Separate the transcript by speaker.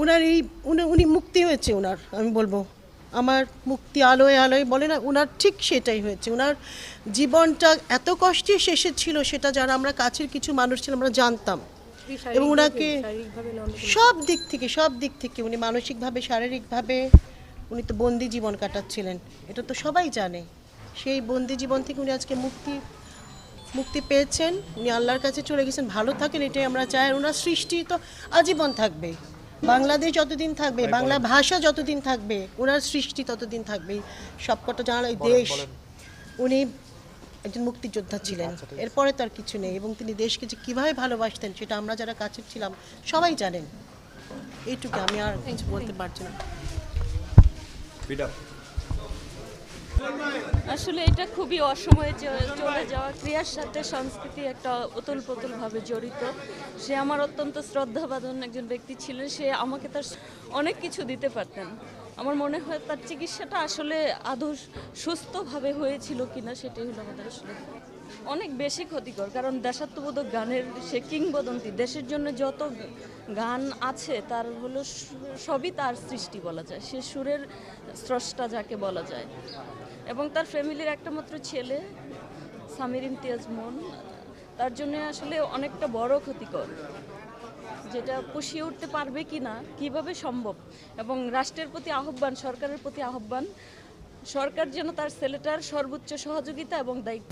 Speaker 1: ওনার এই উনি উনি মুক্তি হয়েছে ওনার আমি বলব। আমার মুক্তি আলোয় আলোয় বলে না ওনার ঠিক সেটাই হয়েছে। ওনার জীবনটা এত কষ্টে শেষে ছিল সেটা যারা আমরা কাছের কিছু মানুষ ছিল আমরা জানতাম। এবং ওনাকে সব দিক থেকে সব দিক থেকে উনি মানসিকভাবে শারীরিকভাবে উনি তো বন্দি জীবন কাটাচ্ছিলেন। এটা তো সবাই জানে। সেই বন্দি জীবন থেকে উনি আজকে মুক্তি মুক্তি পেয়েছেন। উনি আল্লাহর কাছে চলে গেছেন। ভালো থাকেন এটাই আমরা চাই। আর ওনার সৃষ্টি তো আজীবন থাকবে বাংলাদেশ যতদিন থাকবে বাংলা ভাষা যতদিন থাকবে ওনার সৃষ্টি ততদিন থাকবে সবকটা জানা এই দেশ। উনি একজন মুক্তিযোদ্ধা ছিলেন। এরপরে তার কিছু নেই এবং তিনি দেশকে যে কীভাবে ভালোবাসতেন সেটা আমরা যারা কাছের ছিলাম সবাই জানেন। এইটুকু আমি আর কিছু বলতে পারছি না।
Speaker 2: আসলে এটা খুবই অসময়ে চলে যাওয়া ক্রিয়ার সাথে সংস্কৃতি একটা উতল পুতল ভাবে জড়িত। সে আমার অত্যন্ত শ্রদ্ধাবাদন একজন ব্যক্তি ছিলেন, সে আমাকে তার অনেক কিছু দিতে পারতেন। আমার মনে হয় তার চিকিৎসাটা আসলে আদৌ সুস্থভাবে হয়েছিল কিনা সেটাই হলো আমাদের আসলে অনেক বেশি ক্ষতিকর। কারণ দেশাত্মবোধক গানের সে কিংবদন্তি, দেশের জন্য যত গান আছে তার হলো সবই তার সৃষ্টি বলা যায়। সে সুরের স্রষ্টা যাকে বলা যায়। এবং তার ফ্যামিলির একটা মাত্র ছেলে, সামির ইমতিয়াজ মন তার জন্য আসলে অনেকটা বড় ক্ষতিকর। যেটা পুষিয়ে উঠতে পারবে কি না কীভাবে সম্ভব? এবং রাষ্ট্রের প্রতি আহ্বান, সরকারের প্রতি আহ্বান, সরকার যেন তার ছেলেটার সর্বোচ্চ সহযোগিতা এবং দায়িত্ব